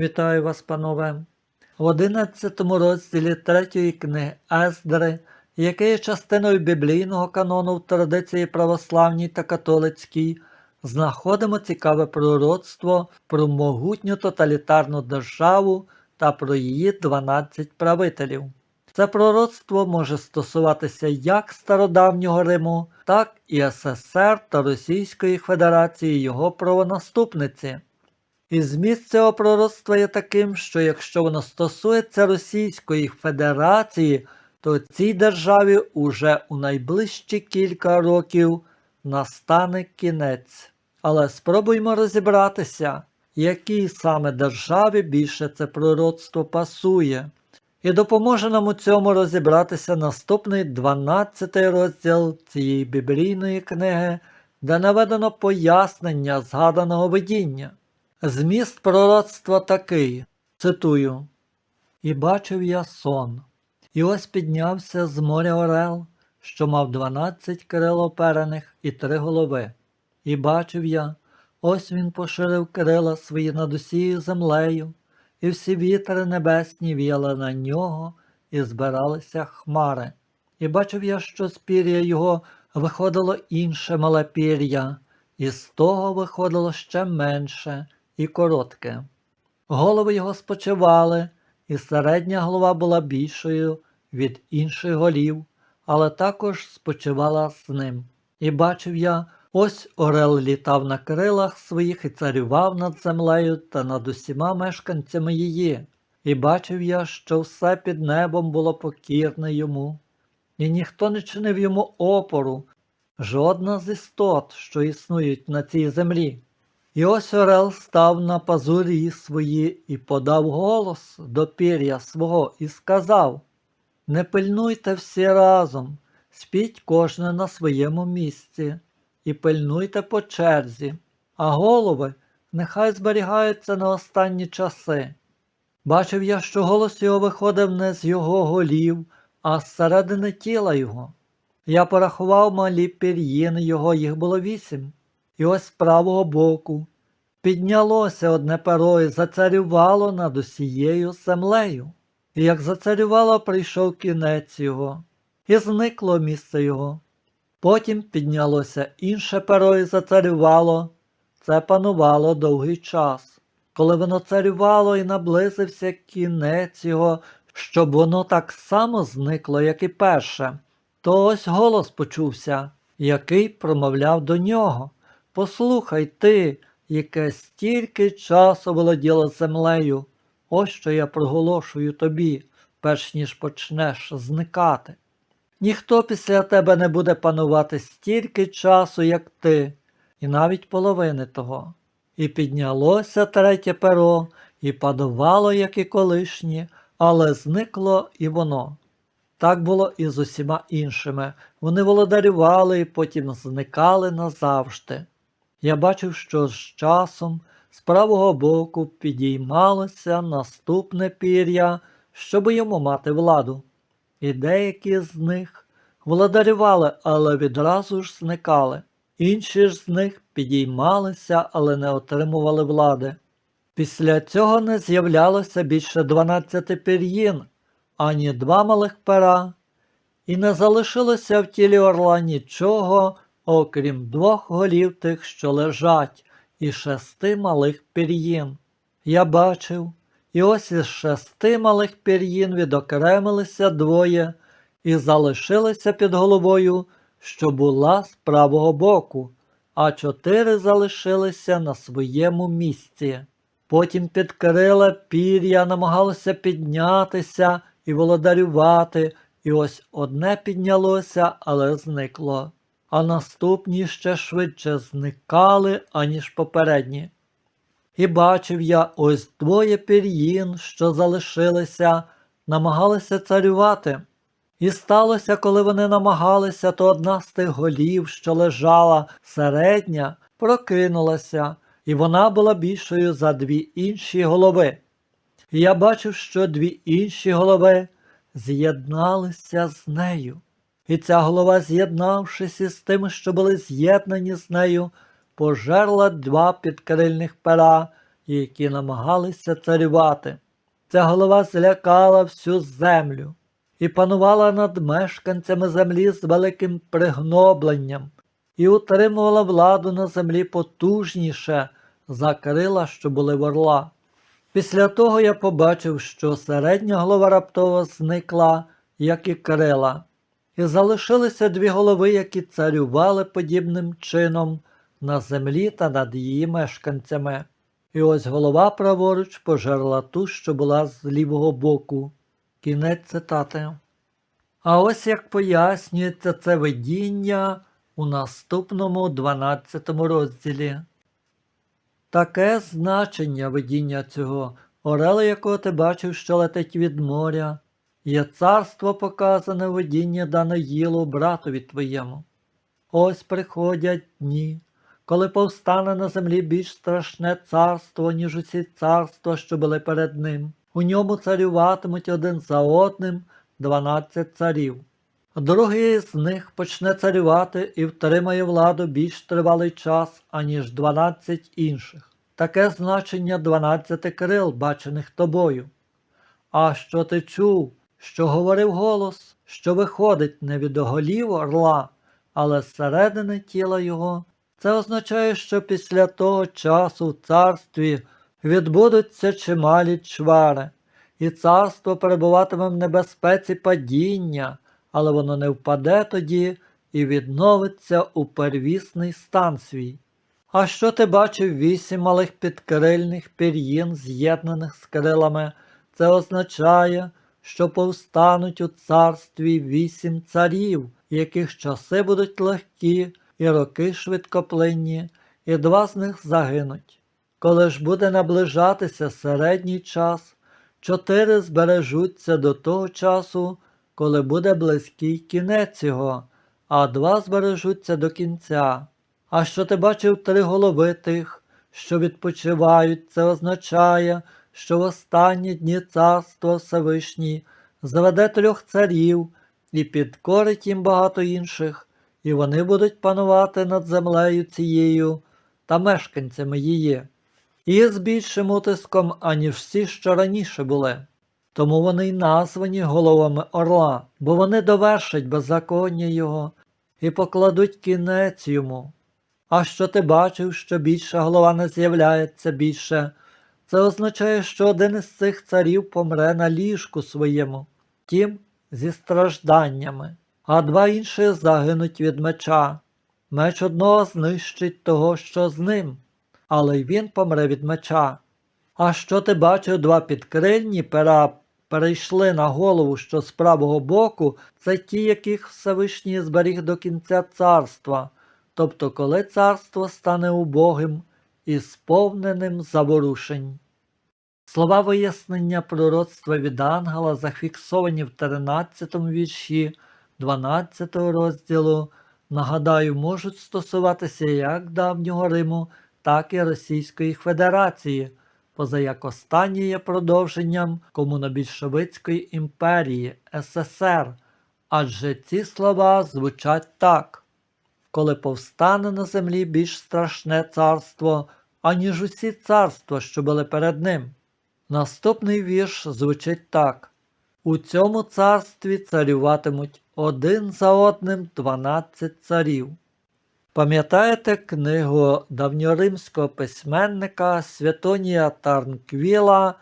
Вітаю вас, панове. В 11 розділі третьої книги Ездри, який є частиною біблійного канону в традиції православній та католицькій, знаходимо цікаве пророцтво про могутню тоталітарну державу та про її 12 правителів. Це пророцтво може стосуватися як стародавнього Риму, так і СССР та Російської Федерації його правонаступниці. І зміст цього пророцтва є таким, що якщо воно стосується Російської Федерації, то цій державі уже у найближчі кілька років настане кінець. Але спробуймо розібратися, якій саме державі більше це пророцтво пасує. І допоможе нам у цьому розібратися наступний 12 розділ цієї біблійної книги, де наведено пояснення згаданого видіння. Зміст пророцтва такий, цитую: І бачив я сон, і ось піднявся з моря Орел, що мав дванадцять крил оперених і три голови. І бачив я, ось він поширив крила свої над усією землею, і всі вітри небесні віяли на нього, і збиралися хмари. І бачив я, що з пір'я його виходило інше мале пір'я, і з того виходило ще менше і коротке. Голови його спочивали, і середня голова була більшою від інших голів, але також спочивала з ним. І бачив я, ось орел літав на крилах своїх і царював над землею та над усіма мешканцями її. І бачив я, що все під небом було покірне йому, і ніхто не чинив йому опору, жодна з істот, що існують на цій землі. І ось Орел став на пазурі свої і подав голос до пір'я свого і сказав Не пильнуйте всі разом, спіть кожне на своєму місці, і пильнуйте по черзі, а голови нехай зберігаються на останні часи. Бачив я, що голос його виходив не з його голів, а з середини тіла його. Я порахував малі пір'їни його, їх було вісім. І ось з правого боку піднялося одне перо і зацарювало над усією землею. І як зацарювало, прийшов кінець його, і зникло місце його. Потім піднялося інше перо і зацарювало, це панувало довгий час. Коли воно царювало і наблизився кінець його, щоб воно так само зникло, як і перше, то ось голос почувся, який промовляв до нього. Послухай ти, яке стільки часу володіло землею, ось що я проголошую тобі, перш ніж почнеш зникати. Ніхто після тебе не буде панувати стільки часу, як ти, і навіть половини того. І піднялося третє перо, і панувало, як і колишнє, але зникло і воно. Так було і з усіма іншими. Вони володарювали і потім зникали назавжди. Я бачив, що з часом з правого боку підіймалося наступне пір'я, щоб йому мати владу. І деякі з них володарювали, але відразу ж зникали. Інші ж з них підіймалися, але не отримували влади. Після цього не з'являлося більше дванадцяти пір'їн, ані два малих пера, і не залишилося в тілі орла нічого, окрім двох голів тих, що лежать, і шести малих пір'їн. Я бачив, і ось із шести малих пір'їн відокремилися двоє і залишилися під головою, що була з правого боку, а чотири залишилися на своєму місці. Потім під крила пір'я намагалося піднятися і володарювати, і ось одне піднялося, але зникло, а наступні ще швидше зникали, аніж попередні. І бачив я ось двоє пір'їн, що залишилися, намагалися царювати. І сталося, коли вони намагалися, то одна з тих голів, що лежала середня, прокинулася, і вона була більшою за дві інші голови. І я бачив, що дві інші голови з'єдналися з нею. І ця голова, з'єднавшись із тими, що були з'єднані з нею, пожерла два підкрильних пера, які намагалися царювати. Ця голова злякала всю землю і панувала над мешканцями землі з великим пригнобленням, і утримувала владу на землі потужніше за крила, що були в орла. Після того я побачив, що середня голова раптово зникла, як і крила, і залишилися дві голови, які царювали подібним чином на землі та над її мешканцями. І ось голова праворуч пожерла ту, що була з лівого боку. Кінець цитати. А ось як пояснюється це видіння у наступному 12 розділі. Таке значення видіння цього, орел, якого ти бачив, що летить від моря, є царство показане в видінні Даниїлу, братові твоєму. Ось приходять дні, коли повстане на землі більш страшне царство, ніж усі царства, що були перед ним. У ньому царюватимуть один за одним дванадцять царів. Другий з них почне царювати і втримає владу більш тривалий час, аніж дванадцять інших. Таке значення дванадцяти крил, бачених тобою. А що ти чув, що говорив голос, що виходить не від голів орла, але зсередини тіла його, це означає, що після того часу в царстві відбудуться чималі чвари, і царство перебуватиме в небезпеці падіння, але воно не впаде тоді і відновиться у первісний стан свій. А що ти бачив вісім малих підкрильних пір'їн, з'єднаних з крилами, це означає, що повстануть у царстві вісім царів, яких часи будуть легкі і роки швидкоплинні, і два з них загинуть. Коли ж буде наближатися середній час, чотири збережуться до того часу, коли буде близький кінець його, а два збережуться до кінця. А що ти бачив три голови тих, що відпочивають, це означає, що в останні дні царство Всевишній заведе трьох царів і підкорить їм багато інших, і вони будуть панувати над землею цією та мешканцями її, і з більшим утиском, аніж всі, що раніше були. Тому вони й названі головами орла, бо вони довершать беззаконня його і покладуть кінець йому. А що ти бачив, що більша голова не з'являється більше, це означає, що один із цих царів помре на ліжку своєму, тім зі стражданнями, а два інші загинуть від меча. Меч одного знищить того, що з ним, але й він помре від меча. А що ти бачив два підкрильні пера перейшли на голову, що з правого боку, це ті, яких Всевишній зберіг до кінця царства, тобто коли царство стане убогим і сповненим заворушень. Слова вияснення пророцтва від ангела зафіксовані в 13 вірші 12 розділу, нагадаю, можуть стосуватися як давнього Риму, так і Російської Федерації, позаяк останнє є продовженням комунобільшовицької імперії СССР, адже ці слова звучать так. Коли повстане на землі більш страшне царство, аніж усі царства, що були перед ним. Наступний вірш звучить так: У цьому царстві царюватимуть один за одним дванадцять царів. Пам'ятаєте книгу давньоримського письменника Святонія Тарнквіла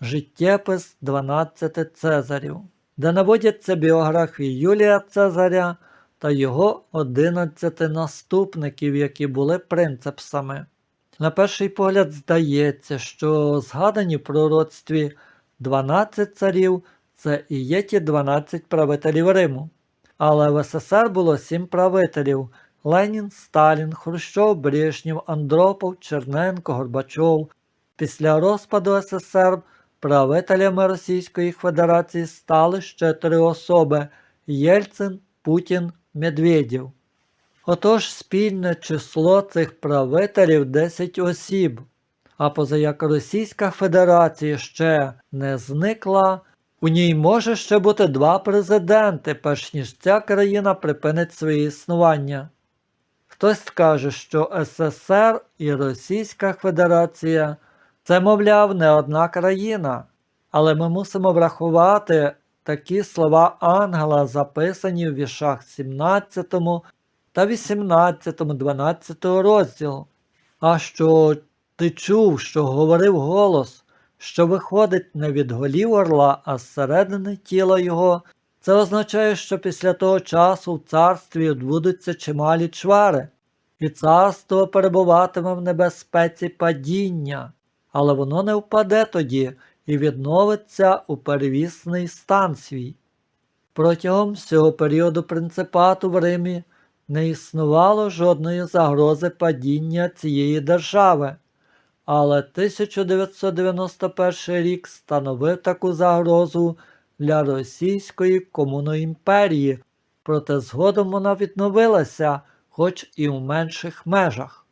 Життєпис 12 Цезарів, де наводяться біографії Юлія Цезаря та його 11 наступників, які були принцепсами. На перший погляд здається, що згадані в пророцтві 12 царів це і є ті 12 правителів Риму. Але в СССР було 7 правителів Ленін, Сталін, Хрущов, Брежнєв, Андропов, Черненко, Горбачов. Після розпаду СССР правителями Російської Федерації стали ще три особи Єльцин, Путін, Медведєв. Отож спільне число цих правителів 10 осіб, а позаяк Російська Федерація ще не зникла, у ній може ще бути два президенти, перш ніж ця країна припинить своє існування. Хтось скаже, що СССР і Російська Федерація Це, мовляв, не одна країна, але ми мусимо врахувати такі слова ангела, записані в віршах 17 та 18, 12 розділу. А що ти чув, що говорив голос, що виходить не від голів орла, а зсередини тіла його, це означає, що після того часу в царстві відбудуться чималі чвари, і царство перебуватиме в небезпеці падіння, але воно не впаде тоді і відновиться у первісний стан свій. Протягом всього періоду принципату в Римі не існувало жодної загрози падіння цієї держави, але 1991 рік становив таку загрозу для Російської комунної імперії, проте згодом вона відновилася, хоч і в менших межах.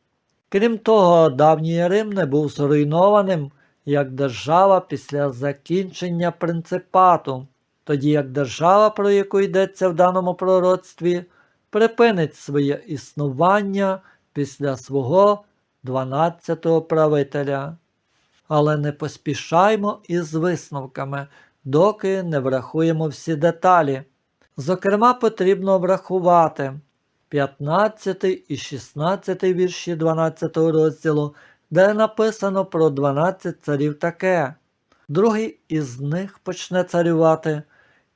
Крім того, давній Рим не був зруйнованим як держава після закінчення принципату, тоді як держава, про яку йдеться в даному пророцтві, припинить своє існування після свого 12-го правителя. Але не поспішаймо із висновками, доки не врахуємо всі деталі. Зокрема, потрібно врахувати 15 і 16 вірші 12 розділу, де написано про 12 царів таке. Другий із них почне царювати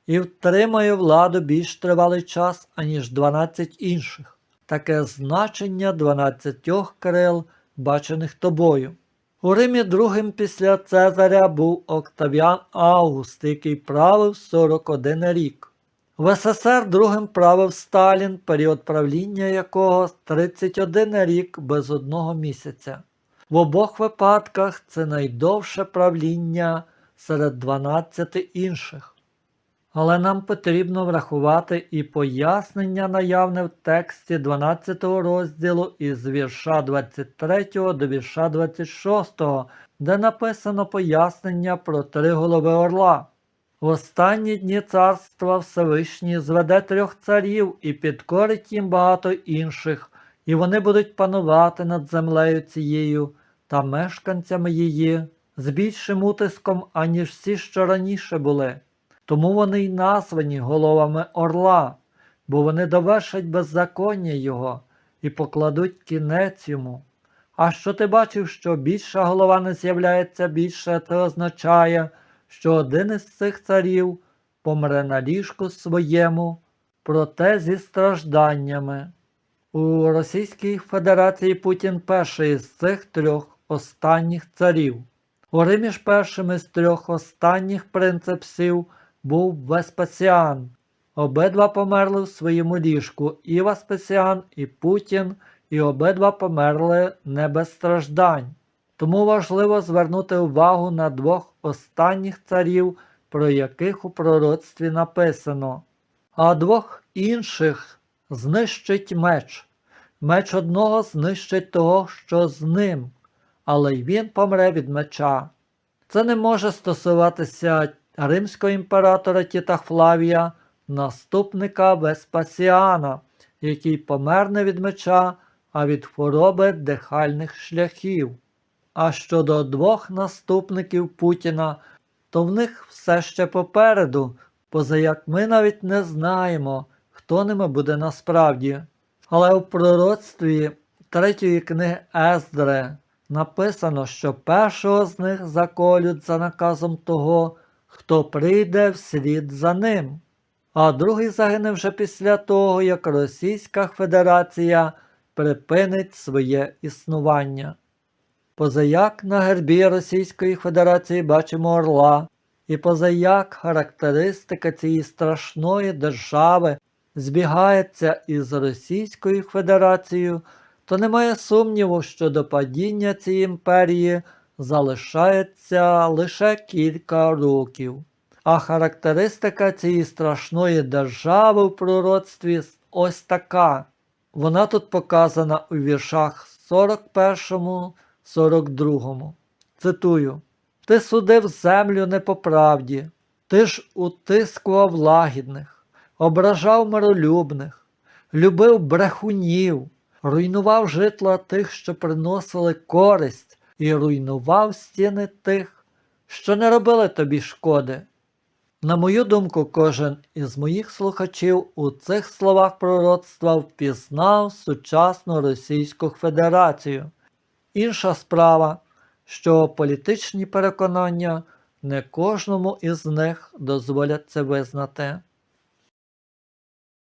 і втримає владу більш тривалий час, аніж 12 інших. Таке значення 12 крил, бачених тобою. У Римі другим після Цезаря був Октавіан Август, який правив 41 рік. В СССР другим правив Сталін, період правління якого 31 рік без одного місяця. В обох випадках це найдовше правління серед 12 інших. Але нам потрібно врахувати і пояснення наявне в тексті 12 розділу із вірша 23 до вірша 26, де написано пояснення про три голови орла. В останні дні царства Всевишній зведе трьох царів і підкорить їм багато інших, і вони будуть панувати над землею цією та мешканцями її з більшим утиском, аніж всі, що раніше були. Тому вони й названі головами орла, бо вони довершать беззаконня його і покладуть кінець йому. А що ти бачив, що більша голова не з'являється більше, це означає, що один із цих царів помре на ліжку своєму, проте зі стражданнями. У Російській Федерації Путін перший з цих трьох останніх царів. У Римі ж першим із трьох останніх принципсів був Веспасіан. Обидва померли в своєму ліжку і Веспасіан, і Путін, і обидва померли не без страждань. Тому важливо звернути увагу на двох останніх царів, про яких у пророцтві написано, а двох інших знищить меч. Меч одного знищить того, що з ним, але й він помре від меча. Це не може стосуватися римського імператора Тіта Флавія, наступника Веспасіана, який помер не від меча, а від хвороби дихальних шляхів. А щодо двох наступників Путіна, то в них все ще попереду, позаяк ми навіть не знаємо, хто ними буде насправді. Але у пророцтві третьої книги Ездри написано, що першого з них заколють за наказом того, хто прийде вслід за ним, а другий загине вже після того, як Російська Федерація припинить своє існування. Позаяк на гербі Російської Федерації бачимо орла, і позаяк характеристика цієї страшної держави збігається із Російською Федерацією, то немає сумніву, що до падіння цієї імперії залишається лише кілька років. А характеристика цієї страшної держави в пророцтві ось така. Вона тут показана у віршах 41, 42. Цитую: Ти судив землю не по правді, ти ж утискував лагідних, ображав миролюбних, любив брехунів, руйнував житла тих, що приносили користь, і руйнував стіни тих, що не робили тобі шкоди. На мою думку, кожен із моїх слухачів у цих словах пророцтва впізнав сучасну Російську Федерацію. Інша справа, що політичні переконання не кожному із них дозволять це визнати.